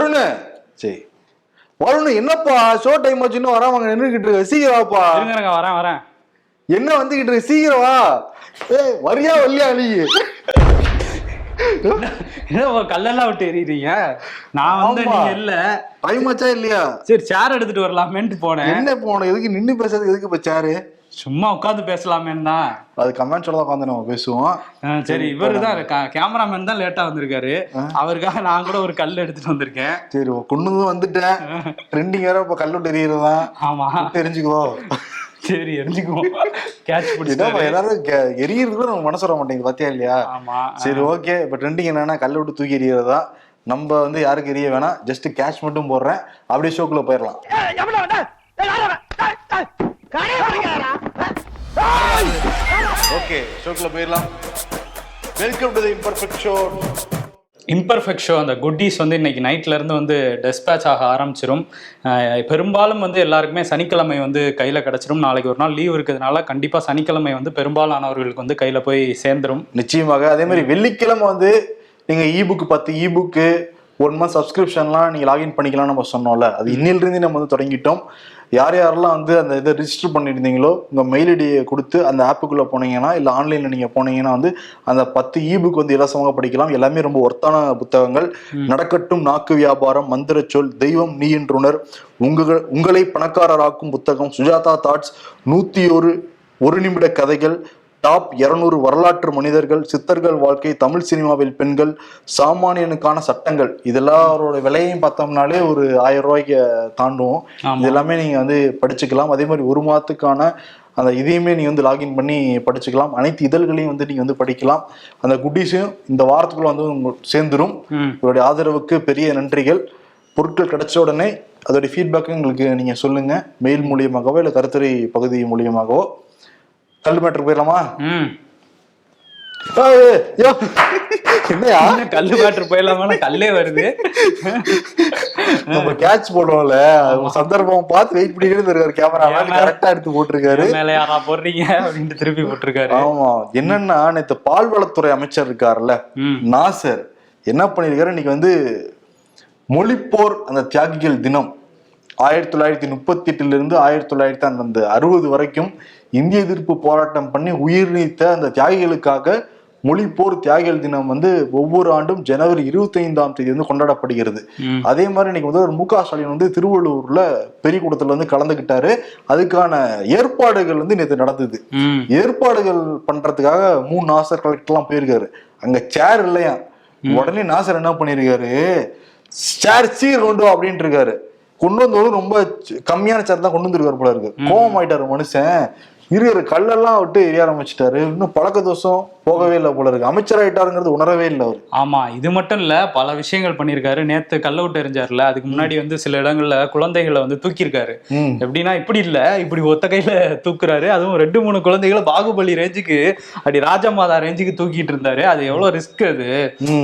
வருண். சரி. வருண் என்னப்பா? Show time ஆச்சு இன்னும் வராம அங்க நின்றுகிட்டு இருக்க. சீக்கிரம் வாப்பா. இருங்க வரேன் வரேன். என்ன வந்துகிட்டு இருக்கு? சீக்கிரம் வா. ஏய் வரியா வரலையா நீ? என்ன ஒரு கல்லெல்லாம் விட்டு எறியறீங்க? நான் வந்து. நீங்க இல்ல. டைம் ஆச்சா இல்லையா? சரி சேர் எடுத்துட்டு வரலாமேன்ட்டு போனேன். என்ன போன எதுக்கு நின்னு பேசுறதுக்கு? எதுக்கு இப்ப சேரு சும்மா உட்காந்து பேசலாமேன்னு தான். அது கமெண்ட்ஸோட தான் உட்காந்து நம்ம பேசுவோம். சரி இவரு தான் கேமராமேன் தான் லேட்டா வந்திருக்காரு. அவருக்காக நான் கூட ஒரு கல் எடுத்துட்டு வந்திருக்கேன். சரி கொண்டு வந்து வந்துட்டேன். ட்ரெண்டிங் வேற இப்ப கல்லு தெரியுறதான் ஆமா. தெரிஞ்சுக்கோ சரி எரிஞ்சுக்குவோம். கேட்ச் ஏன்னா பிடிச்சிட்டாரு. எல்லாரும் எரியறது நம்ம மனசு வர மாட்டேங்குது பாத்தியா இல்லையா? ஆமா. சரி ஓகே. இப்ப ட்ரெண்டிங் என்னன்னா கல்ல விட்டு தூக்கி எறியறதா? நம்ம வந்து யாருக்கு எரிய வேணாம். ஜஸ்ட் கேஷ் மட்டும் போடுறேன். அப்படியே ஷோக்குள்ள போயிடலாம் ஓகே ஷோக்குள்ள போயிடலாம். Welcome to the imperfect show imperfect show அந்த குட்டீஸ் வந்து இன்னைக்கு நைட்ல இருந்து வந்து டெஸ்பேச் ஆக ஆரம்பிச்சிரும். அஹ் பெரும்பாலும் வந்து எல்லாருக்குமே சனிக்கிழமை வந்து கையில கிடைச்சிரும். நாளைக்கு ஒரு நாள் லீவ் இருக்கிறதுனால கண்டிப்பா சனிக்கிழமை வந்து பெரும்பாலானவர்களுக்கு வந்து கையில போய் சேர்ந்துரும். நிச்சயமாக. அதே மாதிரி வெள்ளிக்கிழமை வந்து நீங்க இபுக் பத்து இபுக்கு ஒன் மந்த் சப்ஸ்கிரிப்ஷன்லாம் நீங்க லாகின் பண்ணிக்கலாம் நம்ம சொன்னோம்ல. அது இன்னிலிருந்து நம்ம வந்து தொடங்கிட்டோம். யார் யாரெல்லாம் வந்து அந்த இதை ரிஜிஸ்டர் பண்ணியிருந்தீங்களோ உங்க மெயில் ஐடியை கொடுத்து அந்த ஆப்புக்குள்ள போனீங்கன்னா இல்லை ஆன்லைன்ல நீங்க போனீங்கன்னா வந்து அந்த பத்து இபுக் வந்து இலவசமாக படிக்கலாம். எல்லாமே ரொம்ப ஒர்த்தான புத்தகங்கள். நடக்கட்டும் நாக்கு வியாபாரம் மந்திர சொல் தெய்வம் நீ என்றுணர் உங்கள் உங்களை பணக்காரராக்கும் புத்தகம் சுஜாதா தாட்ஸ் நூத்தி ஒரு ஒரு நிமிட கதைகள் டாப் 200 வரலாற்று மனிதர்கள் சித்தர்கள் வாழ்க்கை தமிழ் சினிமாவில் பெண்கள் சாமானியனுக்கான சட்டங்கள். இதெல்லாரோட விலையையும் பார்த்தோம்னாலே ஒரு ஆயிரம் ரூபாய்க்கு தாண்டுவோம். இது எல்லாமே நீங்க வந்து படிச்சுக்கலாம். அதே மாதிரி ஒரு மாதத்துக்கான அந்த இதையுமே நீங்க வந்து லாகின் பண்ணி படிச்சுக்கலாம். அனைத்து இதழ்களையும் வந்து நீங்க வந்து படிக்கலாம். அந்த குட்டீஸையும் இந்த வாரத்துக்குள்ள வந்து உங்களுக்கு சேர்ந்துரும். ம். உங்களுடைய ஆதரவுக்கு பெரிய நன்றிகள். பொருட்கள் கிடைச்ச உடனே அதோடைய ஃபீட்பேக்கு எங்களுக்கு நீங்க சொல்லுங்க. மெயில் மூலியமாகவோ இல்லை கருத்துரை பகுதி மூலியமாகவோ. கல் போயிடலாமா? என்னையா? என்ன கல்லு போயிடலாமா கல்லே வருது. நம்ம கேட்ச் போடுவோம்ல. சந்தர்ப்பம் பார்த்து வெயிட் பண்ணிக்கிட்டு இருக்காரு கேமரா கரெக்டா எடுத்து போட்டிருக்காரு. மேல யாரா போடுறீங்க அப்படின்ட்டு திருப்பி போட்டிருக்காரு. ஆமா. என்னன்னா நேத்து பால்வளத்துறை அமைச்சர் இருக்காருல்ல. நாசர் என்ன பண்ணிருக்காரு இன்னைக்கு வந்து மொழிப்போர் அந்த தியாகிகள் தினம். ஆயிரத்தி தொள்ளாயிரத்தி முப்பத்தி எட்டுல இருந்து ஆயிரத்தி தொள்ளாயிரத்தி அந்த அறுபது வரைக்கும் இந்திய எதிர்ப்பு போராட்டம் பண்ணி உயிர் நீத்த அந்த தியாகிகளுக்காக மொழிப்போர் தியாகிகள் தினம் வந்து ஒவ்வொரு ஆண்டும் ஜனவரி இருபத்தி ஐந்தாம் தேதி வந்து கொண்டாடப்படுகிறது. அதே மாதிரி இன்னைக்கு வந்து மு க ஸ்டாலின் வந்து திருவள்ளூர்ல பெரியகுடத்துல வந்து கலந்துக்கிட்டாரு அதுக்கான ஏற்பாடுகள் வந்து நேற்று நடந்தது. ஏற்பாடுகள் பண்றதுக்காக மூணு நாசர் கலெக்டர்லாம் போயிருக்காரு. அங்க சேர் இல்லையா? உடனே நாசர் என்ன பண்ணிருக்காரு? சேர் சீர் கொண்டு வா அப்படின்ட்டு இருக்காரு. கொண்டு வந்தவரும் ரொம்ப கம்மியான சேர் தான் கொண்டு வந்திருக்காரு போல இருக்கு. கோவம் ஆயிட்டாரு மனுஷன். இருக்கிற கல்லெல்லாம் விட்டு எரிய ஆரம்பிச்சிட்டாரு. இன்னும் பழக்க தோஷம் போகவே இல்லை போல இருக்கு. அமைச்சர் ஆயிட்டாருங்கிறது உணரவே இல்லை அவரு. ஆமா இது மட்டும் இல்ல பல விஷயங்கள் பண்ணியிருக்காரு. நேத்து கல்ல விட்டு எறிஞ்சாருல அதுக்கு முன்னாடி வந்து சில இடங்கள்ல குழந்தைகளை வந்து தூக்கியிருக்காரு. எப்படின்னா இப்படி இல்ல இப்படி ஒத்த கையில தூக்குறாரு. அதுவும் ரெண்டு மூணு குழந்தைகளை பாகுபலி ரேஞ்சுக்கு அப்படி ராஜமாதா ரேஞ்சுக்கு தூக்கிட்டு இருந்தாரு. அது எவ்வளவு ரிஸ்க் அது.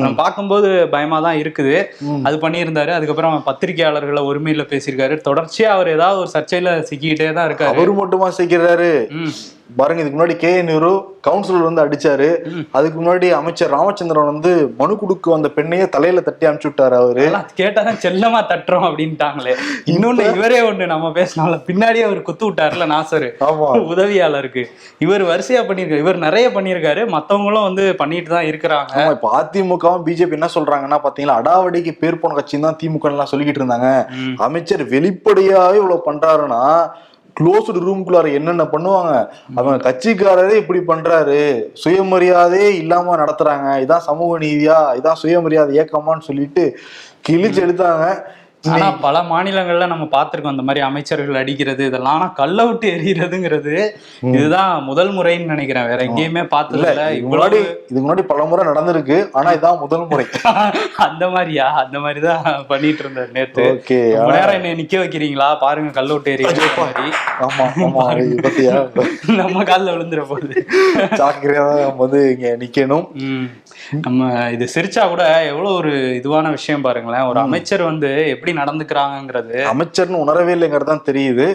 நம்ம பார்க்கும்போது பயமா தான் இருக்குது. அது பண்ணியிருந்தாரு. அதுக்கப்புறம் பத்திரிகையாளர்களை ஒருமையில பேசியிருக்காரு. தொடர்ச்சியா அவர் ஏதாவது ஒரு சர்ச்சையில சிக்கிக்கிட்டே தான் இருக்காரு. அவரு மட்டுமா செய்கிறாரு ம். பாருங்க இதுக்கு முன்னாடி கே. நேரு கவுன்சிலர் வந்து அடிச்சாரு. அதுக்கு முன்னாடி அமைச்சர் ராமச்சந்திரன் வந்து மனு கொடுக்க வந்த பெண்ணையே தலையில தட்டி அனுப்பிச்சு விட்டாரு அவரு கேட்டாதான் செல்லமா தட்டுறோம் அப்படின்ட்டாங்களே. இன்னொன்னு இவரே ஒண்ணு நம்ம பேசினால பின்னாடியே அவர் குத்து விட்டாருல நாசரு. உதவியாளருக்கு. இவர் வரிசையா பண்ணியிருக்காரு. இவர் நிறைய பண்ணியிருக்காரு. மத்தவங்களும் வந்து பண்ணிட்டு தான் இருக்கிறாங்க. இப்ப அதிமுகவும் பிஜேபி என்ன சொல்றாங்கன்னா பாத்தீங்களா அடாவடிக்கு பேர் போன கட்சின்னு தான் திமுக எல்லாம் சொல்லிக்கிட்டு இருந்தாங்க. அமைச்சர் வெளிப்படையாவே இவ்வளவு பண்றாருன்னா க்ளோஸ்டு ரூம்குள்ளார என்னென்ன பண்ணுவாங்க? அவங்க கட்சிக்காரரே இப்படி பண்றாரு. சுயமரியாதையே இல்லாம நடத்துறாங்க. இதான் சமூக நீதியா? இதான் சுயமரியாதை இயக்கமான்னு சொல்லிட்டு கிழிச்சு எடுத்தாங்க. ஆனா பல மாநிலங்கள்ல நம்ம பார்த்திருக்கோம் அந்த மாதிரி அமைச்சர்கள் அடிக்கிறது இதெல்லாம். ஆனா கல்ல விட்டு எறிகிறதுங்கிறது இதுதான் முதல் முறைன்னு நினைக்கிறேன். வேற எங்கேயுமே பார்த்தது இல்ல முன்னாடி இதுக்கு முன்னாடி பல முறை நடந்திருக்கு ஆனா இதான் முதல் முறை. அந்த மாதிரியா? அந்த மாதிரிதான் பண்ணிட்டு இருந்தார் நேத்து. ஓகே நேரம் என்ன நிக்க வைக்கிறீங்களா? பாருங்க கல்ல விட்டு எறிகிற மாதிரி. ஆமா ஆமா பத்தியா? நம்ம கால்ல விழுந்துற போகுது ஜாக்கிரதையா தான் நம்ம வந்து இங்க நிக்கணும். நம்ம இது சிரிச்சா கூட எவ்வளவு ஒரு இதுவான விஷயம் பாருங்களேன். ஒரு அமைச்சர் வந்து எப்படி நடந்துக்கிறாங்கங்கிறது அமைச்சர்னு உணரவே இல்லைங்கிறது தான் தெரியுது.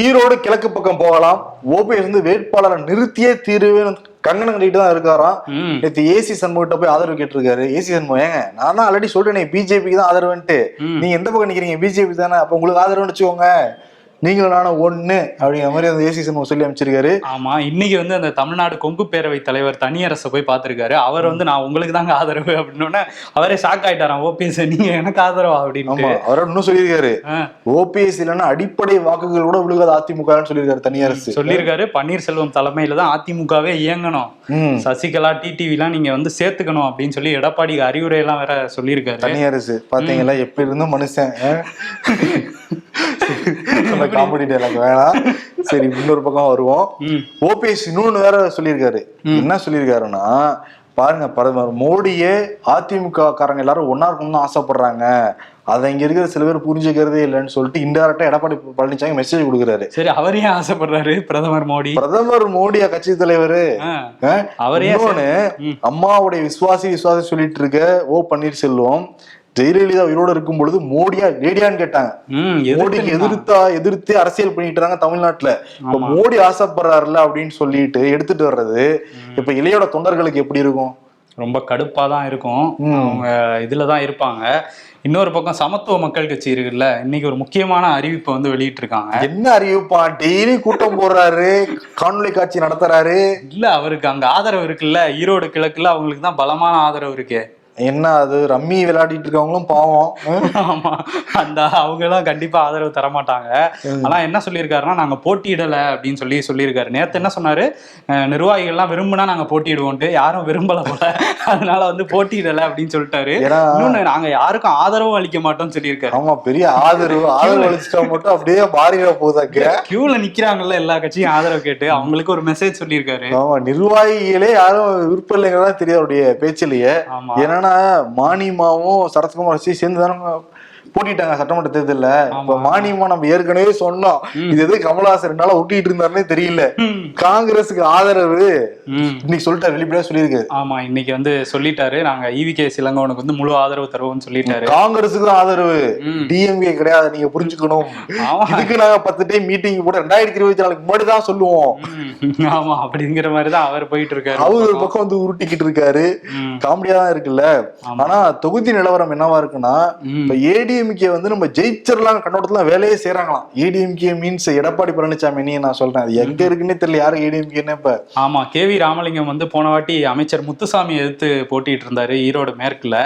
ஈரோடு கிழக்கு பக்கம் போகலாம். ஓபிஎஸ் வந்து வேட்பாளரை நிறுத்தியே தீருவேன்னு கங்கணம் கட்டிட்டு தான் இருக்காராம். நேத்து ஏசி சண்முகிட்ட போய் ஆதரவு கேட்டிருக்காரு. ஏசி சண்முகம் ஏங்க நான் தான் ஆல்ரெடி சொல்றேன் பிஜேபிக்கு தான் ஆதரவுன்ட்டு. நீங்க எந்த பக்கம் நிக்கிறீங்க? பிஜேபி தானே. அப்ப உங்களுக்கு ஆதரவுன்னு வச்சுக்கோங்க. நீங்களும் நானும் ஒண்ணு அப்படிங்கிற மாதிரி அந்த ஏசி சண்முகம் சொல்லி அமைச்சிருக்காரு. ஆமா இன்னைக்கு வந்து அந்த தமிழ்நாடு கொங்கு பேரவை தலைவர் தனியரசை போய் பார்த்திருக்காரு. அவர் வந்து நான் உங்களுக்கு தாங்க ஆதரவு அப்படின்னு அவரே ஷாக் ஆயிட்டாராம் ஓபிஎஸ் நீங்க எனக்கு ஆதரவா அப்படின்னு அவரோட இன்னும் சொல்லியிருக்காரு. ஓபிஎஸ் இல்லைன்னா அடிப்படை வாக்குகள் கூட விழுகாது அதிமுகன்னு சொல்லியிருக்காரு தனியரசு. சொல்லியிருக்காரு. பன்னீர்செல்வம் தலைமையில தான் அதிமுகவே இயங்கணும். சசிகலா டிடிவிலாம் நீங்க வந்து சேர்த்துக்கணும் அப்படின்னு சொல்லி எடப்பாடி அறிவுரை எல்லாம் வேற சொல்லியிருக்காரு. தனியரசு பாத்தீங்களா? எப்படி இருந்தும் மனுஷன் காமெடி டைலாக் வேணாம். சரி இன்னொரு பக்கம் வருவோம். ஓபிஎஸ் இன்னொன்னு வேற சொல்லியிருக்காரு. என்ன சொல்லியிருக்காருன்னா பாருங்க பிரதமர் மோடியே அதிமுக காரங்க எல்லாரும் ஒன்னா இருக்கணும்னு ஆசைப்படுறாங்க. அதை இங்க இருக்கிற சில பேர் புரிஞ்சுக்கிறதே இல்லைன்னு சொல்லிட்டு இன்டெரக்டா எடப்பாடி பழனிசாமி மெசேஜ் கொடுக்குறாரு. சரி அவர் ஆசைப்படுறாரு பிரதமர் மோடி? பிரதமர் மோடியா கட்சி தலைவரு. அவரே. அம்மாவுடைய விசுவாசி விசுவாசி சொல்லிட்டு இருக்க ஓ பன்னீர்செல்வம் ஜெயலலிதா உயிரோட இருக்கும் பொழுது மோடியா லேடியான்னு கேட்டாங்க. மோடிக்கு எதிர்த்து எதிர்த்தா அரசியல் பண்ணிட்டு இருக்காங்க தமிழ்நாட்டுல. இப்ப. மோடி ஆசைப்படுறாருல அப்படின்னு சொல்லிட்டு எடுத்துட்டு வர்றது இப்ப இளையோட தொண்டர்களுக்கு எப்படி இருக்கும்? ரொம்ப கடுப்பா தான் இருக்கும். அவங்க இதுல தான் இருப்பாங்க. இன்னொரு பக்கம் சமத்துவ மக்கள் கட்சி இருக்குல்ல இன்னைக்கு ஒரு முக்கியமான அறிவிப்பை வந்து வெளியிட்டு இருக்காங்க என்ன அறிவிப்பா? டெய்லி கூட்டம் போடுறாரு காணொலி காட்சி நடத்துறாரு. இல்ல அவருக்கு அங்க ஆதரவு இருக்குல்ல ஈரோடு கிழக்குல அவங்களுக்கு தான் பலமான ஆதரவு இருக்கு. என்ன அது? ரம்மி விளையாடிட்டு இருக்கவங்களும் பாவம்? ஆமா. அந்த அவங்க எல்லாம் கண்டிப்பா ஆதரவு தர மாட்டாங்க ஆனா என்ன சொல்லியிருக்காருன்னா நாங்க போட்டியிடல அப்படின்னு சொல்லி சொல்லியிருக்காரு. நேத்து என்ன சொன்னாரு? அஹ் நிர்வாகிகள்லாம் விரும்புனா நாங்க போட்டியிடுவோம்ட்டு யாரும் விரும்பல போல. அதனால வந்து போட்டியிடல அப்படின்னு சொல்லிட்டாரு. இன்னொன்னு நாங்க யாருக்கும் ஆதரவும் அளிக்க மாட்டோம்னு சொல்லியிருக்காரு. ஆமா பெரிய ஆதரவு. ஆதரவு அளிச்சிட்டா மட்டும் அப்படியே மாறிட போதாக்க கியூல நிக்கிறாங்கல்ல எல்லா கட்சியும் ஆதரவு கேட்டு அவங்களுக்கு ஒரு மெசேஜ் சொல்லியிருக்காரு. ஆமா நிர்வாகிகளே யாரும் விருப்பம் இல்லைங்கிறதா தெரியும் அவருடைய பேச்சிலேயே. ஆமா. என்னன்னா மானிமாவும் சரத்குமார் வச்சு சேர்ந்து தானே போட்டிட்டாங்க சட்டமன்ற தேர்தல்ல இப்ப. மானியமா நம்ம ஏற்கனவே சொன்னோம் இது எது கமலஹாசன் ரெண்டு நாளா ஒட்டிட்டு இருந்தாருன்னே தெரியல. காங்கிரஸுக்கு ஆதரவு. இன்னைக்கு சொல்லிட்டாரு வெளிப்படையா சொல்லியிருக்கு ஆமா இன்னைக்கு வந்து சொல்லிட்டாரு நாங்க ஈவி கே சிலங்கோனுக்கு வந்து முழு ஆதரவு தருவோம்னு சொல்லிட்டாரு காங்கிரஸுக்கு ஆதரவு. டிஎம்கே கிடையாது நீங்க புரிஞ்சுக்கணும் இதுக்கு நாங்க பத்து டைம் மீட்டிங் போட்டு ரெண்டாயிரத்தி இருபத்தி நாலுக்கு முன்னாடி தான் சொல்லுவோம். ஆமா அப்படிங்கிற மாதிரி தான் அவர் போயிட்டு இருக்காரு அவரு ஒரு பக்கம் வந்து உருட்டிக்கிட்டு இருக்காரு. காமெடியா தான் இருக்குல்ல. ஆனா தொகுதி நிலவரம் என்னவா இருக்குன்னா. இப்ப ஏடிஎம்கே வந்து நம்ம ஜெயிச்சிடலாம் கண்ணோட்டத்துல வேலையே செய்யறாங்களாம் ஏடிஎம்கே மீன்ஸ் எடப்பாடி பழனிசாமி நீ நான் சொல்றேன். அது எங்க இருக்குன்னே தெரியல. யாரு ஏடிஎம்கேன்னு இப்ப? ஆமா கே வி ராமலிங்கம் வந்து போன வாட்டி அமைச்சர் முத்துசாமி எதிர்த்து போட்டிட்டு இருந்தாரு ஈரோடு மேற்குல.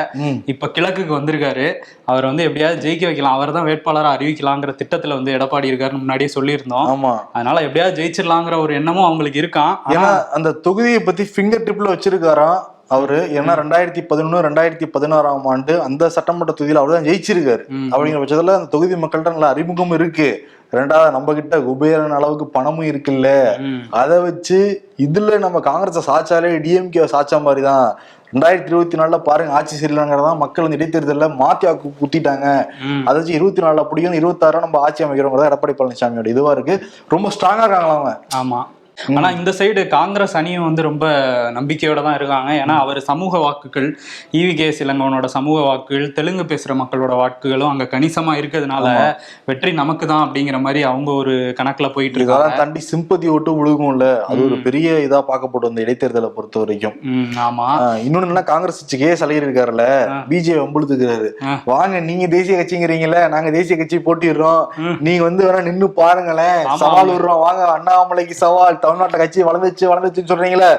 இப்ப கிழக்குக்கு வந்திருக்காரு. அவர் வந்து எப்படியாவது ஜெயிக்க வைக்கலாம். அவர் தான் வேட்பாளரா அறிவிக்கலாங்கிற திட்டத்துல வந்து எடப்பாடி இருக்காருன்னு முன்னாடியே சொல்லியிருந்தோம். ஆமா. அதனால எப்படியாவது ஜெயிச்சிடலாங்கிற ஒரு எண்ணமும் அவங்களுக்கு இருக்கான் ஏன்னா அந்த தொகுதியை பத்தி ஃபிங்கர் டிப்ல வச்சிருக்காராம். அவரு ஏன்னா ரெண்டாயிரத்தி பதினொன்னு ரெண்டாயிரத்தி பதினாறாம் ஆண்டு அந்த சட்டமன்ற தொகுதியில அவர் தான் ஜெயிச்சிருக்காரு. அப்படிங்கிற பட்சத்துல அந்த தொகுதி மக்கள்கிட்ட நல்ல அறிமுகம் இருக்கு. ரெண்டாவது நம்ம கிட்ட குபேரன் அளவுக்கு பணமும் இருக்குல்ல. அதை வச்சு இதுல நம்ம காங்கிரஸை சாச்சாலே டிஎம்கே சாச்சா மாதிரி தான் ரெண்டாயிரத்தி இருபத்தி நாலுல பாருங்க ஆட்சி சரியில்லைங்கிறதா மக்கள் வந்து இடைத்தேர்தல்ல மாத்தி குத்திட்டாங்க. அதை வச்சு இருபத்தி நாலுல பிடிக்கும் இருபத்தாறு நம்ம ஆட்சி அமைக்கிறோங்கிறதா எடப்பாடி பழனிசாமியோட இதுவா இருக்கு. ரொம்ப ஸ்ட்ராங்கா இருக்காங்களா அவங்க. ஆமா. ஆனா இந்த சைடு காங்கிரஸ் அணியும் வந்து ரொம்ப நம்பிக்கையோட தான் இருக்காங்க. ஏன்னா அவர் சமூக வாக்குகள் ஈவி கே சிலங்கவனோட சமூக வாக்குகள் தெலுங்கு பேசுற மக்களோட வாக்குகளும் அங்க கணிசமா இருக்கிறதுனால வெற்றி நமக்கு தான் அப்படிங்கிற மாதிரி அவங்க ஒரு கணக்குல போயிட்டு இருக்காங்க. தாண்டி சிம்பதி ஓட்டு விழுகும்ல அது ஒரு பெரிய இதா பார்க்கப்படும் இந்த இடைத்தேர்தலை பொறுத்த வரைக்கும். ஆமா. இன்னொன்னு என்ன காங்கிரஸ் கே சலையர் இருக்காருல்ல பிஜே வம்புழுத்துக்கிறாரு. வாங்க நீங்க தேசிய கட்சிங்கிறீங்கல்ல நாங்க தேசிய கட்சி போட்டிடுறோம். நீங்க வந்து வேணா நின்னு பாருங்களேன். சவால் விடுறோம். வாங்க அண்ணாமலைக்கு சவால் தமிழ்நாட்டுல கட்சி வளர்ந்துச்சு வளர்ந்துச்சுன்னு சொல்றீங்களே.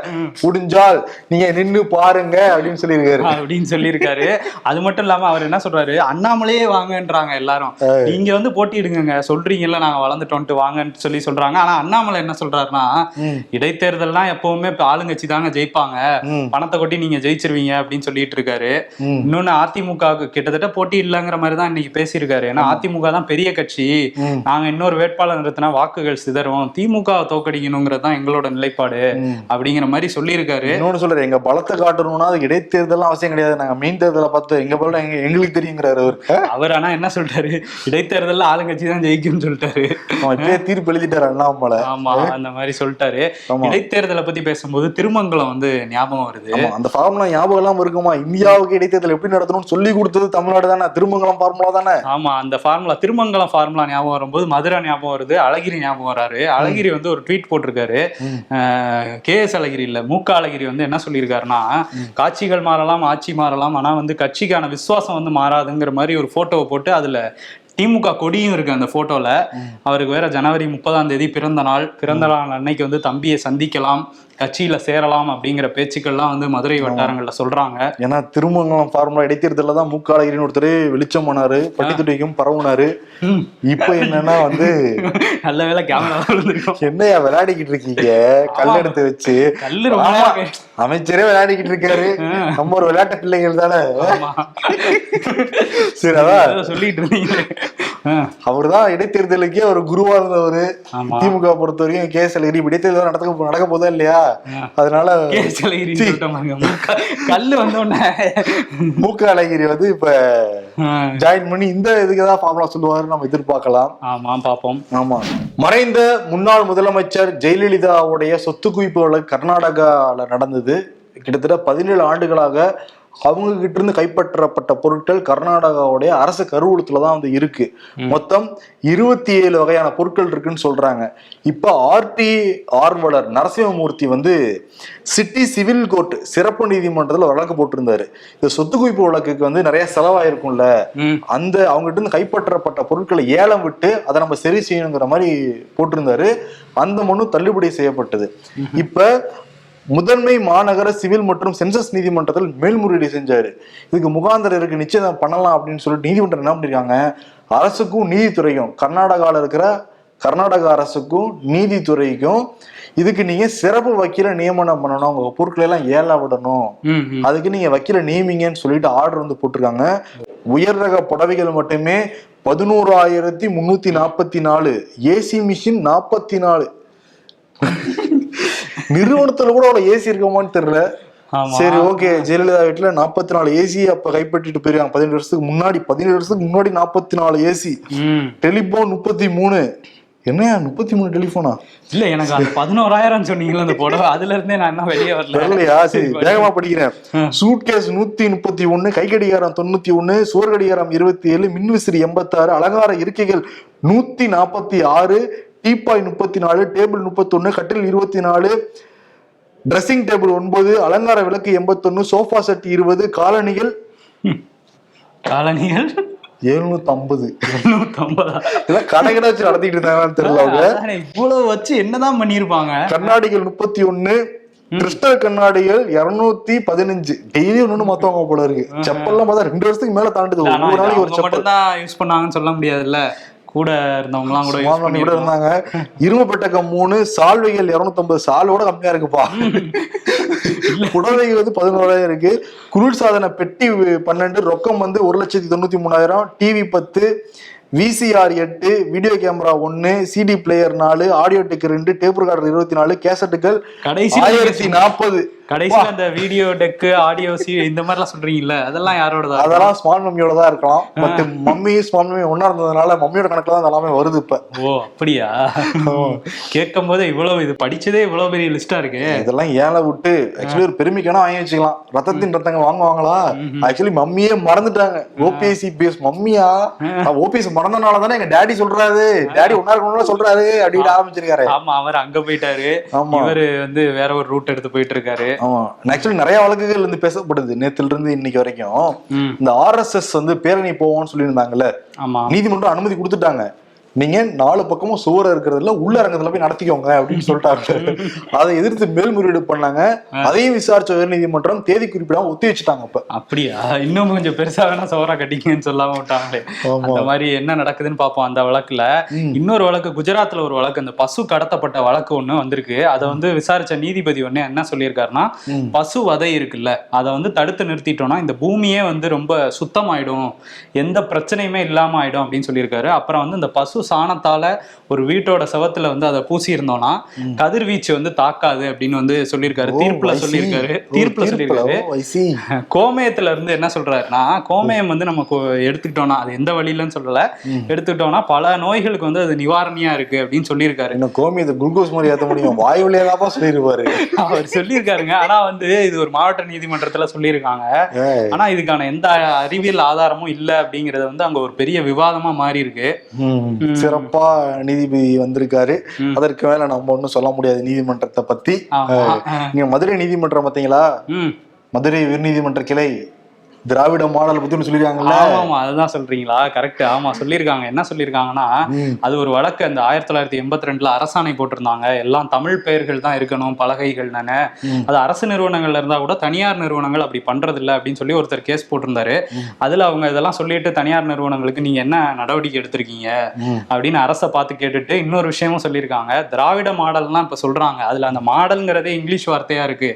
முடிஞ்சால் நீங்க நின்னு பாருங்க அப்படின்னு சொல்லியிருக்காரு. அப்படின்னு சொல்லியிருக்காரு. அது மட்டும் இல்லாம அவர் என்ன சொல்றாரு? அண்ணாமலையே வாங்கன்றாங்க எல்லாரும். நீங்க வந்து போட்டியிடுங்க சொல்றீங்கல்ல நாங்க வளர்ந்துட்டோம்ட்டு வாங்கன்னு சொல்லி சொல்றாங்க. ஆனா அண்ணாமலை என்ன சொல்றாருன்னா ம். இடைத்தேர்தல்னா எப்பவுமே ஆளுங்கட்சி தாங்க ஜெயிப்பாங்க. பணத்தை கொட்டி நீங்க ஜெயிச்சிருவீங்க அப்படின்னு சொல்லிட்டு இருக்காரு. இன்னொன்னு அதிமுக கிட்டத்தட்ட போட்டி இல்லைங்கிற மாதிரி தான் இன்னைக்கு பேசியிருக்காரு. ஏன்னா அதிமுக தான் பெரிய கட்சி. நாங்க இன்னொரு வேட்பாளர் நிறுத்தினா வாக்குகள் சிதறும். திமுக தோக்கடிக்கணுங்கிறது தான் எங்களோட நிலைப்பாடு. அப்படிங்கிற மாதிரி சொல்லியிருக்காரு. இன்னொன்னு சொல்றாரு எங்க பலத்தை காட்டணும்னா அது இடைத்தேர்தல் அவசியம் கிடையாது. நாங்க மெயின் தேர்தலை பார்த்து எங்க பலம் எங்க எங்களுக்கு தெரியுங்கிறாரு அவர். அவர் ஆனா என்ன சொல்லிட்டாரு இடைத்தேர்தல்ல ஆளுங்கட்சி தான் ஜெயிக்கும்னு சொல்லிட்டாரு. தீர்ப்பு எழுதிட்டாரு அண்ணாமலை ஆமா அந்த மாதிரி சொல்லிட்டாரு. இடைத்தேர்தலை பத்தி பேசும்போது திருமங்கலம் வந்து ஞாபகம் வருது. அந்த ஃபார்முலா ஞாபகம் எல்லாம் இருக்குமா? இந்தியாவுக்கு இடைத்தேர்தல் எப்படி நடத்தணும்னு சொல்லி கொடுத்தது தமிழ்நாடு தானே? திருமங்கலம் ஃபார்முலா தானே? ஆமா அந்த ஃபார்முலா திருமங்கலம் ஃபார்முலா ஞாபகம் வரும்போது மதுரை ஞாபகம் வருது அழகிரி ஞாபகம் வராரு. அழகிரி வந்து ஒரு ட்வீட் போட்டிருக்காரு. சொல்லியிருக்காரு. கே எஸ் அழகிரி இல்ல மூக்க அழகிரி வந்து என்ன சொல்லியிருக்காருன்னா காட்சிகள் மாறலாம் ஆட்சி மாறலாம் ஆனா வந்து கட்சிக்கான விசுவாசம் வந்து மாறாதுங்கிற மாதிரி ஒரு போட்டோவை போட்டு அதுல திமுக கொடியும் இருக்கு அந்த போட்டோல. அவருக்கு வேற ஜனவரி முப்பதாம் தேதி பிறந்த நாள். பிறந்த நாள் அன்னைக்கு வந்து தம்பியை சந்திக்கலாம் கட்சியில சேரலாம் அப்படிங்கிற பேச்சுக்கள்லாம் வந்து மதுரை வட்டாரங்கள்ல சொல்றாங்க. ஏன்னா திருமங்கலம் ஃபார்முலா இடைத்தேர்தலில் தான் மூக்காளகிரின்னு ஒருத்தர் வெளிச்சம் பண்ணாரு பட்டித்துறைக்கும் பரவுனாரு. இப்போ என்னன்னா வந்து நல்ல வேலை கேமரா என்னையா விளையாடிக்கிட்டு இருக்கீங்க? கல் எடுத்து வச்சு. கல்லு அமைச்சரே விளையாடிக்கிட்டு இருக்காரு. நம்ம ஒரு விளையாட்டு பிள்ளைகள் தானே. சரி அதான் சொல்லிட்டு இருந்தீங்க அவர் தான் இடைத்தேர்தலுக்கே ஒரு குருவா இருந்தவரு. திமுக பொறுத்த வரைக்கும் கேஸ் அழகிரி இடைத்தேர்தல் நடக்க நடக்க போதா இல்லையா? அதனால கல்லு வந்த உடனே. மூக்க அழகிரி வந்து இப்ப ஜாயின் பண்ணி இந்த இதுக்கு தான் ஃபார்முலா சொல்லுவாரு நம்ம எதிர்பார்க்கலாம். ஆமா பாப்போம் ஆமா. மறைந்த முன்னாள் முதலமைச்சர் ஜெயலலிதாவுடைய சொத்து குவிப்பு வழக்கு கர்நாடகால நடந்தது. கிட்டத்தட்ட பதினேழு ஆண்டுகளாக அவங்க கிட்ட இருந்து கைப்பற்றப்பட்ட பொருட்கள் கர்நாடகாவுடைய அரசு கருவூலத்துல தான் வந்து இருக்கு. மொத்தம் இருபத்தி ஏழு வகையான பொருட்கள் இருக்குன்னு சொல்றாங்க. இப்ப ஆர்டி ஆர்வலர் நரசிம்மமூர்த்தி வந்து சிட்டி சிவில் கோர்ட் சிறப்பு நீதிமன்றத்துல வழக்கு போட்டிருந்தாரு. இந்த சொத்து குவிப்பு வழக்குக்கு வந்து நிறைய செலவாயிருக்கும்ல. அந்த அவங்ககிட்ட இருந்து கைப்பற்றப்பட்ட பொருட்களை ஏலம் விட்டு அதை நம்ம சரி செய்யணுங்கிற மாதிரி போட்டிருந்தாரு. அந்த மனு தள்ளுபடி செய்யப்பட்டது. இப்ப முதன்மை மாநகர சிவில் மற்றும் சென்சஸ் நீதிமன்றத்தில் மேல்முறையீடு செஞ்சாரு. இதுக்கு முகாந்தரம் இருக்கு நிச்சயம் பண்ணலாம் அப்படின்னு சொல்லிட்டு நீதிமன்றம் என்ன பண்ணிருக்காங்க? அரசுக்கும் நீதித்துறைக்கும் கர்நாடகாவில் இருக்கிற கர்நாடக அரசுக்கும் நீதித்துறைக்கும் இதுக்கு நீங்க சிறப்பு வக்கீல நியமனம் பண்ணணும். உங்க பொருட்களை எல்லாம் ஏல விடணும். அதுக்கு நீங்க வக்கீல நியமிங்கன்னு சொல்லிட்டு ஆர்டர் வந்து போட்டிருக்காங்க. உயர் ரக புடவைகள் மட்டுமே பதினோராயிரத்தி முன்னூத்தி நாற்பத்தி நாலு ஏசி மிஷின் நாற்பத்தி நாலு. நிறுவனத்துல கூட அவ்வளவு ஏசி இருக்குமான்னு தெரியல. சரி ஓகே ஜெயலலிதா வீட்டுல நாற்பத்தி நாலு ஏசி அப்ப கைப்பற்றிட்டு போயிருக்காங்க. பதினேழு வருஷத்துக்கு முன்னாடி பதினேழு வருஷத்துக்கு முன்னாடி நாற்பத்தி நாலு ஏசி. டெலிபோன் முப்பத்தி மூணு என்னையா முப்பத்தி மூணு டெலிபோனா இல்ல எனக்கு அந்த பதினோராயிரம் சொன்னீங்களா அந்த புடவை அதுல இருந்தே நான் என்ன வெளியே வரல. வரலையா சரி வேகமா படிக்கிறேன். சூட் கேஸ் நூத்தி முப்பத்தி ஒண்ணு கை கடிகாரம் தொண்ணூத்தி ஒண்ணு சுவர் கடிகாரம் இருபத்தி ஏழு மின்விசிறி எண்பத்தாறு அலங்கார இருக்கைகள் நூத்தி நாற்பத்தி ஆறு டீப்பாய் முப்பத்தி நாலு டேபிள் முப்பத்தொன்னு கட்டில் இருபத்தி நாலு ட்ரெஸ்ஸிங் டேபிள் ஒன்பது அலங்கார விளக்கு எண்பத்தொன்னு சோஃபா செட் இருபது காலணிகள் காலனிகள் எழுநூத்தி ஐம்பது எண்ணூத்தம்பதா இதெல்லாம் கடை கடை வச்சு நடத்திட்டு இருந்தாங்கன்னு தெரியல அவங்க. இவ்வளவு வச்சு என்னதான் பண்ணிருப்பாங்க கண்ணாடிகள் முப்பத்தி ஒண்ணு கிறிஸ்டல் கண்ணாடிகள் இருநூத்தி பதினஞ்சு. டெய்லி ஒண்ணு மத்தவங்க போல இருக்கு. செப்பல்லாம் பார்த்தா ரெண்டு வருஷத்துக்கு மேல தாண்டுது. இது நாளைக்கு ஒரு செப்பல். தான் யூஸ் பண்ணாங்கன்னு சொல்ல முடியாதுல்ல. கூட இருந்தவங்க எல்லாம் கூட கூட இருந்தாங்க. இரும்பு பெட்டகம் மூணு சால்வைகள் இருநூத்தம்பது சால்வோட கம்மியா இருக்குப்பா. புடவைகள் வந்து பதினோராயிரம் இருக்கு. குளிர்சாதன பெட்டி பன்னெண்டு ரொக்கம் வந்து ஒரு லட்சத்தி தொண்ணூத்தி மூணாயிரம். டிவி பத்து விசிஆர் எட்டு வீடியோ கேமரா ஒன்னு சிடி பிளேயர் நாலு ஆடியோ டெக் ரெண்டு டேப் ரெக்கார்டர் இருபத்தி நாலு கேசட்டுகள் கடைசியில ஆயிரத்தி நாற்பது கடைசியில அந்த வீடியோ டெக்கு ஆடியோ சி இந்த மாதிரிலாம் சொல்றீங்கல்ல அதெல்லாம் யாரோடதா அதெல்லாம் ஸ்மால் மம்மியோட தான் இருக்கலாம். பட் மம்மி ஸ்மால் மம்மி ஒன்னா இருந்ததுனால மம்மியோட கணக்குல தான் எல்லாமே வருது இப்ப. ஓ அப்படியா? கேட்கும் போது இவ்வளவு இது படிச்சதே இவ்வளவு பெரிய லிஸ்டா இருக்கு. இதெல்லாம் ஏழை விட்டு ஆக்சுவலி ஒரு பெருமைக்கான வாங்கி வச்சுக்கலாம். ரத்தத்தின் ரத்தங்கள் வாங்குவாங்களா? ஆக்சுவலி மம்மியே மறந்துட்டாங்க. ஓபிஎஸ் சிபிஎஸ் மம்மியா? ஓபிஎஸ் மறந்தனால தானே எங்க டாடி சொல்றாரு. டாடி ஒன்னா இருக்கணும்னு சொல்றாரு அப்படின்னு ஆரம்பிச்சிருக்காரு. ஆமா அவர் அங்க போயிட்டாரு. இவரு வந்து வேற ஒரு ரூட் எடுத்து போயிட்டு இருக்காரு. ஆக்சுவலி நிறைய வழக்குகள் இருந்து பேசப்படுது. நேத்துல இருந்து இன்னைக்கு வரைக்கும். இந்த ஆர்எஸ்எஸ் வந்து பேரணி போவோம்னு சொல்லியிருந்தாங்கல்ல. நீதிமன்றம் அனுமதி கொடுத்துட்டாங்க. நீங்க நாலு பக்கமும் சுவர் இருக்கிறதுல உள்ள அரங்கத்துல போய் நடத்திக்கோங்க அப்படின்னு சொல்லிட்டாங்க. அதை எதிர்த்து மேல்முறையீடு பண்ணாங்க. அதையும் விசாரிச்ச உயர்நீதிமன்றம் தேதி குறிப்பிடாம ஒத்தி வச்சுட்டாங்க இப்ப அப்படியா? இன்னும் கொஞ்சம் பெருசா வேணா சோறா கட்டிக்கங்கன்னு சொல்லாம விட்டாங்களே. அந்த மாதிரி என்ன நடக்குதுன்னு பார்ப்போம் அந்த வழக்குல. இன்னொரு வழக்கு குஜராத்ல ஒரு வழக்கு அந்த பசு கடத்தப்பட்ட வழக்கு ஒண்ணு வந்திருக்கு. அதை வந்து விசாரிச்ச நீதிபதி ஒண்ணு என்ன சொல்லியிருக்காருன்னா பசு வதை இருக்குல்ல அதை வந்து தடுத்து நிறுத்திட்டோம்னா இந்த பூமியே வந்து ரொம்ப சுத்தமாயிடும். எந்த பிரச்சனையுமே இல்லாம ஆயிடும் அப்படின்னு சொல்லியிருக்காரு. அப்புறம் வந்து இந்த பசு சாணத்தால ஒரு வீட்டோட செவத்துல வந்து அதை பூசி இருந்தோம்னா கதிர்வீச்சு வந்து தாக்காது அப்படின்னு வந்து சொல்லியிருக்காரு. தீர்ப்புல. சொல்லியிருக்காரு. தீர்ப்புல சொல்லியிருக்காரு. கோமயத்துல இருந்து என்ன சொல்றாருன்னா கோமயம் வந்து நம்ம எடுத்துக்கிட்டோம்னா அது எந்த வழியிலன்னு சொல்லல. எடுத்துக்கிட்டோம்னா பல நோய்களுக்கு வந்து அது நிவாரணியா இருக்கு அப்படின்னு சொல்லியிருக்காரு. இன்னும் கோமி இது குளுக்கோஸ் மாதிரி ஏத்த முடியும்? வாய் வழியாதான் சொல்லிருப்பாரு அவர் சொல்லியிருக்காருங்க. ஆனா வந்து இது ஒரு மாவட்ட நீதிமன்றத்துல சொல்லியிருக்காங்க. ஆனா இதுக்கான எந்த அறிவியல் ஆதாரமும் இல்ல அப்படிங்கறது வந்து அங்க ஒரு பெரிய விவாதமா மாறி இருக்கு சிறப்பா நீதிபதி வந்திருக்காரு. அதற்கு மேல நம்ம ஒண்ணும் சொல்ல முடியாது நீதிமன்றத்தை பத்தி. நீங்க மதுரை நீதிமன்றம் பாத்தீங்களா? மதுரை உயர்நீதிமன்ற கிளை. திராவிட மாடல் பத்தி ஒண்ணு சொல்லிருக்காங்கல்ல? ஆமா ஆமா அதுதான் சொல்றீங்களா? கரெக்ட் ஆமா சொல்லியிருக்காங்க என்ன சொல்லியிருக்காங்கன்னா அது ஒரு வழக்கு. அந்த ஆயிரத்தி தொள்ளாயிரத்தி எண்பத்தி ரெண்டுல அரசாணை போட்டிருந்தாங்க. எல்லாம் தமிழ் பெயர்கள் தான் இருக்கணும் பலகைகள் தானே. அது அரசு நிறுவனங்கள்ல இருந்தா கூட தனியார் நிறுவனங்கள் அப்படி பண்றது இல்ல அப்படின்னு சொல்லி ஒருத்தர் கேஸ் போட்டிருந்தாரு. அதுல அவங்க இதெல்லாம் சொல்லிட்டு தனியார் நிறுவனங்களுக்கு நீங்க என்ன நடவடிக்கை எடுத்திருக்கீங்க. அப்படின்னு அரசை பார்த்து கேட்டுட்டு இன்னொரு விஷயமும் சொல்லியிருக்காங்க. திராவிட மாடல்லாம் இப்ப சொல்றாங்க. அதுல அந்த மாடல்ங்கிறதே இங்கிலீஷ் வார்த்தையா இருக்கு.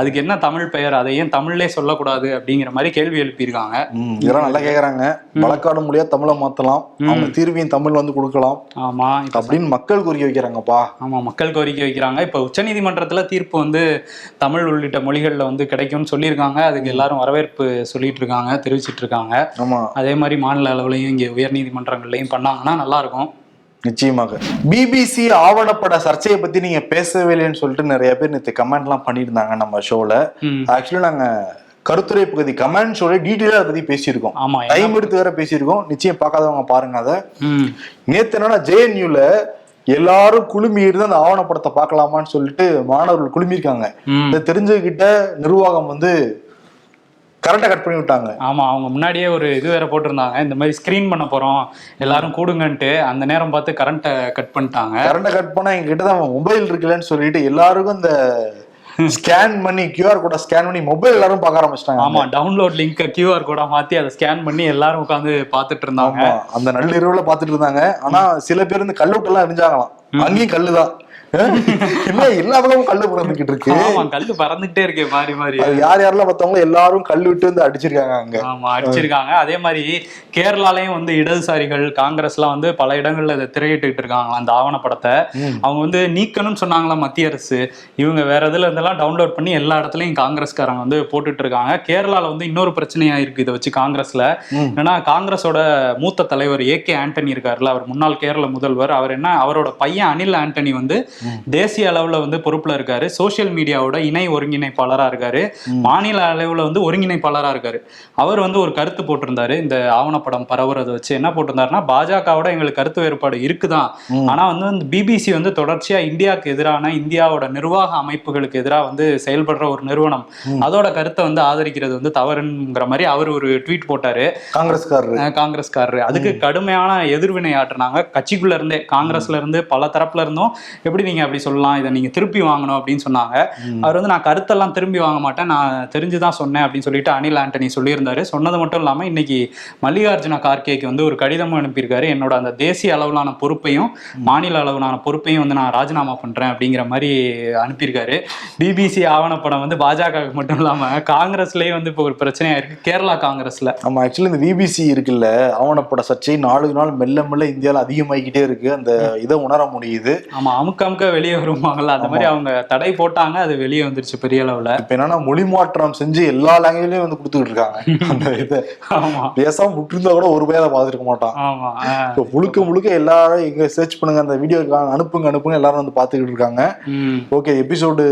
அதுக்கு என்ன தமிழ் பெயர்? அதை ஏன் தமிழ்லே சொல்லக்கூடாது அப்படிங்கிற மாதிரி கேள்வி எழுப்பியிருக்காங்க. ம், இதெல்லாம் நல்லா கேக்குறாங்க. வழக்காடு மொழியா தமிழை மாத்தலாம். அவங்க தீர்வையும் தமிழ் வந்து கொடுக்கலாம். ஆமா இப்ப அப்படின்னு மக்கள் கோரிக்கை வைக்கிறாங்கப்பா. ஆமா மக்கள் கோரிக்கை வைக்கிறாங்க. இப்ப உச்சநீதிமன்றத்துல தீர்ப்பு வந்து தமிழ் உள்ளிட்ட மொழிகள்ல வந்து கிடைக்கும்னு சொல்லியிருக்காங்க. அதுக்கு எல்லாரும் வரவேற்பு சொல்லிட்டு இருக்காங்க தெரிவிச்சிட்டு இருக்காங்க ஆமா. அதே மாதிரி மாநில அளவுலையும் இங்க உயர் நீதிமன்றங்கள்லயும் பண்ணாங்கன்னா நல்லா இருக்கும். நிச்சயமாக. பிபிசி ஆவணப்பட சர்ச்சையை பத்தி நீங்க பேசவே இல்லைன்னு சொல்லிட்டு நிறைய பேர் நேற்று கமெண்ட் எல்லாம் பண்ணியிருந்தாங்க நம்ம ஷோல. ஆக்சுவலி நாங்க கருத்துரை பகுதி கமெண்ட் ஷோல டீட்டெயிலா அதை பத்தி பேசியிருக்கோம். ஆமா டைம் எடுத்து வேற பேசியிருக்கோம். நிச்சயம் பார்க்காதவங்க பாருங்க அதை. நேத்து என்னன்னா ஜேஎன்யூல எல்லாரும் குழுமி இருந்து அந்த ஆவணப்படத்தை பார்க்கலாமான்னு சொல்லிட்டு மாணவர்கள் குழுமியிருக்காங்க. இதை தெரிஞ்சுக்கிட்ட நிர்வாகம் வந்து கரண்ட்டை கட் பண்ணி விட்டாங்க. ஆமா அவங்க முன்னாடியே ஒரு இது வேற போட்டிருந்தாங்க. இந்த மாதிரி ஸ்கிரீன் பண்ண போறோம். எல்லாரும் கூடுங்கன்ட்டு அந்த நேரம் பார்த்து கரண்ட்டை கட் பண்ணிட்டாங்க. கரண்ட்டை கட் பண்ணா எங்க கிட்ட தான் மொபைல் இருக்குல்லன்னு சொல்லிட்டு எல்லாருக்கும் இந்த ஸ்கேன் பண்ணி கியூஆர் கோட ஸ்கேன் பண்ணி மொபைல் எல்லாரும் பார்க்க ஆரம்பிச்சிட்டாங்க. ஆமா டவுன்லோட் லிங்க் கியூஆர் கோடா மாத்தி அதை ஸ்கேன் பண்ணி எல்லாரும் உட்காந்து பார்த்துட்டு இருந்தாங்க. அந்த நள்ளிரவுல பாத்துட்டு இருந்தாங்க. ஆனா சில பேர் இந்த கல்லுட்டெல்லாம் எரிஞ்சாங்களாம். அங்கேயும் கல்லுதான். இல்ல எல்லா பக்கமும் கல்லு பிறந்துகிட்டு இருக்கு? கல்லு பறந்துகிட்டே இருக்கு மாறி மாறி. யார் யாரெல்லாம் பார்த்தவங்க எல்லாரும் கல் விட்டு வந்து அடிச்சிருக்காங்க அங்க. ஆமா அடிச்சிருக்காங்க. அதே மாதிரி கேரளாலயும் வந்து இடதுசாரிகள் காங்கிரஸ்லாம் வந்து பல இடங்கள்ல இதை திரையிட்டுக்கிட்டு இருக்காங்க அந்த ஆவணப்படத்தை. அவங்க வந்து நீக்கணும்னு சொன்னாங்களா மத்திய அரசு. இவங்க வேற இதுல இருந்தெல்லாம் டவுன்லோட் பண்ணி எல்லா இடத்துலயும் காங்கிரஸ்காரங்க வந்து போட்டுட்டு இருக்காங்க. கேரளால வந்து இன்னொரு பிரச்சனையா இருக்கு இதை வச்சு காங்கிரஸ்ல. ஏன்னா காங்கிரஸோட மூத்த தலைவர் ஏ கே ஆண்டனி இருக்காருல்ல அவர் முன்னாள் கேரள முதல்வர். அவர் என்ன அவரோட பையன் அனில் ஆண்டனி வந்து தேசிய அளவுல வந்து பொறுப்புல இருக்காரு. சோஷியல் மீடியாவோட இணை ஒருங்கிணைப்பாளரா இருக்காரு. மாநில அளவுல வந்து ஒருங்கிணைப்பாளரா இருக்காரு. அவர் வந்து ஒரு கருத்து போட்டிருந்தாரு. இந்த ஆவணப்படம் பரவுறதை வச்சு என்ன போட்டிருந்தாருன்னா பாஜகவோட எங்களுக்கு கருத்து வேறுபாடு இருக்குதான். ஆனா வந்து பிபிசி வந்து தொடர்ச்சியா இந்தியாவுக்கு எதிரான இந்தியாவோட நிர்வாக அமைப்புகளுக்கு எதிராக வந்து செயல்படுற ஒரு நிறுவனம். அதோட கருத்தை வந்து ஆதரிக்கிறது வந்து தவறுங்கிற மாதிரி அவர் ஒரு ட்வீட் போட்டாரு. காங்கிரஸ்காரரு. காங்கிரஸ்காரரு. அதுக்கு கடுமையான எதிர்வினை ஆற்றுனாங்க. கட்சிக்குள்ள இருந்தே காங்கிரஸ்ல இருந்து பல தரப்புல இருந்தும் எப்படி நீங்க அப்படி சொல்லலாம் இதை நீங்க திருப்பி வாங்கணும் அப்படின்னு சொன்னாங்க. அவர் வந்து நான் கருத்தெல்லாம் திரும்பி வாங்க மாட்டேன். நான் தெரிஞ்சுதான் சொன்னேன் அப்படின்னு சொல்லிட்டு அனில் ஆண்டனி சொல்லியிருந்தாரு. சொன்னது மட்டும் இல்லாம இன்னைக்கு மல்லிகார்ஜுன கார்கேக்கு வந்து ஒரு கடிதமும் அனுப்பியிருக்காரு. என்னோட அந்த தேசிய அளவிலான பொறுப்பையும் மாநில அளவிலான பொறுப்பையும் வந்து நான் ராஜினாமா பண்றேன் அப்படிங்கிற மாதிரி அனுப்பியிருக்காரு. பிபிசி ஆவணப்படம் வந்து பாஜக மட்டும் இல்லாம காங்கிரஸ்லயே வந்து இப்போ ஒரு பிரச்சனையா இருக்கு. கேரளா காங்கிரஸ்ல. ஆமா ஆக்சுவலி இந்த பிபிசி இருக்குல்ல ஆவணப்பட சர்ச்சை நாளுக்கு நாள் மெல்ல மெல்ல இந்தியால அதிகமாகிக்கிட்டே இருக்கு. அந்த இதை உணர முடியுது. ஆமா அமுக்க அமுக்க வெளியே வருவாங்கல்ல அந்த மாதிரி அவங்க தடை போட்டாங்க அது வெளியே வந்துருச்சு பெரிய அளவுல. இப்ப என்னன்னா மொழி மாற்றம் செஞ்சு எல்லா லாங்குவேஜ்லயும் வந்து கொடுத்துக்கிட்டு இருக்காங்க. அந்த இதை. ஆமா. பேசாம விட்டுருந்தா கூட ஒரு பேரை பார்த்துருக்க மாட்டான். ஆமா. இப்போ முழுக்க முழுக்க எல்லாரும் இங்க சர்ச் பண்ணுங்க அந்த வீடியோ அனுப்புங்க அனுப்புங்க எல்லாரும் வந்து பாத்துக்கிட்டு இருக்காங்க. ஓகே எபிசோடு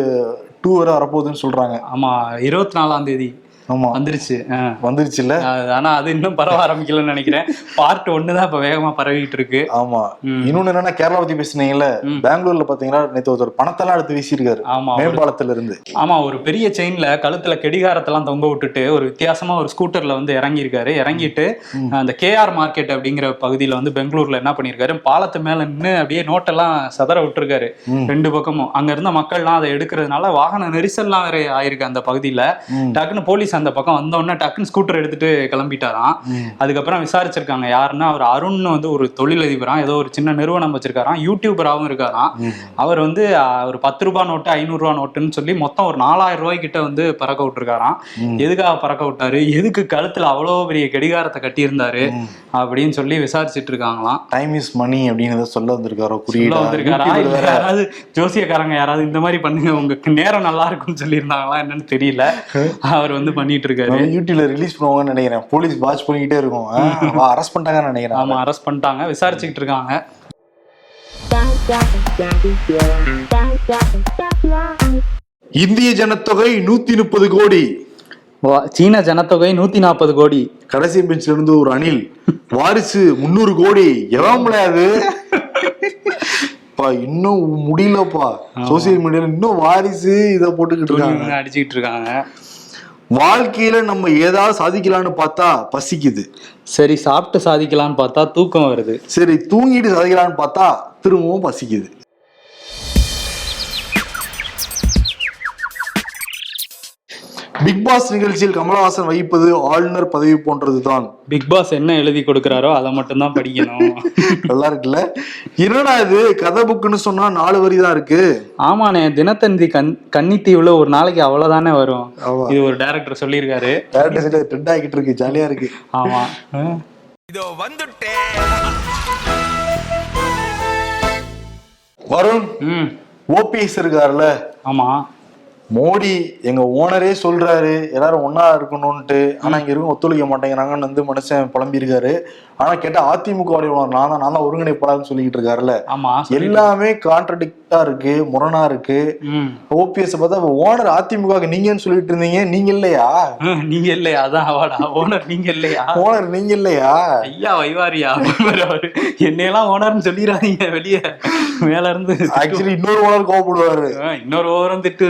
டூ வரை வரப்போகுதுன்னு சொல்றாங்க. ஆமா இருபத்தி நாலாம் தேதி. ஆமா. வந்துருச்சு. வந்துருச்சு இல்ல ஆனா அது இன்னும் பரவ ஆரம்பிக்கலன்னு நினைக்கிறேன். பார்ட் ஒன்னு தான் இப்ப வேகமா பரவிட்டு இருக்கு. ஆமா. இன்னொன்னு என்னன்னா கேரளா பத்தி பேசுனீங்கல்ல. பெங்களூர்ல பாத்தீங்கன்னா நேத்து ஒருத்தர் பணத்தெல்லாம் எடுத்து வீசியிருக்காரு. ஆமா மேம்பாலத்துல இருந்து ஆமா ஒரு பெரிய செயின்ல கழுத்துல கெடிகாரத்தெல்லாம் தொங்க விட்டுட்டு ஒரு வித்தியாசமா ஒரு ஸ்கூட்டர்ல வந்து இறங்கி இருக்காரு இறங்கிட்டு அந்த கேஆர் மார்க்கெட் அப்படிங்கிற பகுதியில வந்து பெங்களூர்ல என்ன பண்ணிருக்காரு பாலத்து மேல நின்று அப்படியே நோட்டெல்லாம் சதற விட்டுருக்காரு. ரெண்டு பக்கமும். அங்க இருந்த மக்கள்லாம் அதை எடுக்கிறதுனால வாகன நெரிசல்லாம் வேற ஆயிருக்கு அந்த பகுதியில. டக்குன்னு போலீஸ் அந்த பக்கம் வந்த உடனே டக்குன்னு ஸ்கூட்டர் எடுத்துட்டு கிளம்பிட்டாராம். அதுக்கப்புறம் விசாரிச்சிருக்காங்க. யாருன்னா அவர் அருண்னு வந்து ஒரு தொழிலதிபராம். ஏதோ ஒரு சின்ன நிறுவனம் வச்சிருக்காராம். யூடியூபராகவும் இருக்காராம். அவர் வந்து ஒரு பத்து ரூபாய் நோட்டு ஐநூறு ரூபாய் நோட்டுன்னு சொல்லி மொத்தம் ஒரு நாலாயிரம் ரூபாய் கிட்ட வந்து பறக்க விட்டுருக்காராம். எதுக்காக பறக்க விட்டாரு? எதுக்கு கழுத்துல அவ்வளோ பெரிய கடிகாரத்தை கட்டியிருந்தாரு. அப்படின்னு சொல்லி விசாரிச்சிட்டு இருக்காங்களாம் டைம் இஸ் மணி அப்படின்னு சொல்ல வந்திருக்காரோ குறியீடா? வந்திருக்காரா? யாராவது ஜோசியக்காரங்க யாராவது இந்த மாதிரி பண்ணுங்க. உங்களுக்கு நேரம் நல்லா இருக்கும்னு சொல்லியிருந்தாங்களா என்னன்னு தெரியல. அவர் வந்து பண்ணிட்டு இருக்காரு யூடியூப்ல ரிலீஸ் பண்ணுவாங்கன்னு நினைக்கிறேன். போலீஸ் வாட்ச் பண்ணிக்கிட்டே இருக்கும். அரெஸ்ட் பண்ணிட்டாங்கன்னு நினைக்கிறேன். ஆமா அரெஸ்ட் பண்ணிட்டாங்க. விசாரிச்சுக்கிட்டு இருக்காங்க. இந்திய ஜனத்தொகை நூத்தி முப்பது கோடி. சீன ஜனத்தொகை நூத்தி நாற்பது கோடி. கடைசி பெஞ்சில இருந்து ஒரு அணில். வாரிசு முந்நூறு கோடி. எவன் முடியாது பா இன்னும் முடியலப்பா. சோசியல் மீடியால இன்னும் வாரிசு இத போட்டுக்கிட்டு இருக்காங்க. அடிச்சுக்கிட்டு இருக்காங்க. வாழ்க்கையில நம்ம ஏதாவது சாதிக்கலாம்னு பார்த்தா பசிக்குது. சரி சாப்பிட்டு சாதிக்கலாம்னு பார்த்தா தூக்கம் வருது. சரி தூங்கிட்டு சாதிக்கலாம்னு பார்த்தா திரும்பவும் பசிக்குது. பிக் பாஸ் நிகழ்ச்சியில் கமலஹாசன் வகிப்பது ஆளுநர் பதவி போன்றதுதான். பிக் பாஸ் என்ன எழுதி கொடுக்குறாரோ அதை மட்டும் தான் படிக்கணும். நல்லா இருக்குல்ல? என்னடா இது? கதை புக்குன்னு சொன்னா நாலு வரி தான் இருக்கு. ஆமாண்ணே தினத்தந்தி கண் கன்னித்தீவுல ஒரு நாளைக்கு அவ்வளவுதானே வரும். இது ஒரு டைரக்டர் சொல்லியிருக்காரு. டேரக்டர் சைட்ல ட்ரெண்ட் ஆகிட்டு இருக்கு ஜாலியா இருக்கு. ஆமா. ஆ. வருண் ம். ஓபிஎஸ் இருக்காருல்ல ஆமா. மோடி எங்க ஓனரே சொல்றாரு எல்லாரும் ஒன்னா இருக்கணும்ட்டு ஆனா இங்க இருக்கும் ஒத்துழைக்க மாட்டேங்கிறாங்கன்னு வந்து மனுஷன் புலம்பி இருக்காரு ஆனா கேட்டா அதிமுக நான் தான் நான் தான் ஒருங்கிணைப்பாளர்னு சொல்லிட்டு இருக்காருல்ல எல்லாமே கான்ட்ரடிக்டா இருக்கு முரணா இருக்கு. ஓபிஎஸ் பார்த்தா ஓனர் அதிமுக நீங்கன்னு சொல்லிட்டு இருந்தீங்க நீங்க இல்லையா? நீங்க இல்லையா? அதான் அவாடா ஓனர் நீங்க இல்லையா? ஓனர் நீங்க இல்லையா? ஐயா வைவாரியா? என்னையெல்லாம் ஓனர்னு சொல்லிடாதீங்க வெளியே. மேல இருந்து ஆக்சுவலி இன்னொரு ஓனர் கோவப்படுவாரு. ஆ, இன்னொரு ஓவரும் திட்டு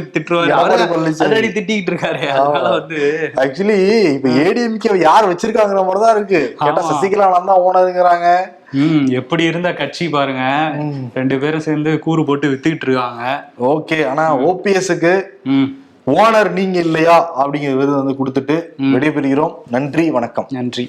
பழனிசாமி. ஆல்ரெடி திட்டிக்கிட்டு இருக்காரு அதனால வந்து ஆக்சுவலி இப்ப ஏடிஎம்கே யார் வச்சிருக்காங்கிற மாதிரி தான் இருக்கு. கேட்டா. சசிகலா நான் தான் ஓனருங்கிறாங்க ம் எப்படி இருந்த கட்சி பாருங்க. ரெண்டு பேரும் சேர்ந்து கூறு போட்டு வித்துக்கிட்டு இருக்காங்க. ஓகே ஆனா ஓபிஎஸ்க்கு ஓனர் நீங்க இல்லையா அப்படிங்கிற விருது வந்து கொடுத்துட்டு விடைபெறுகிறோம். நன்றி வணக்கம். நன்றி.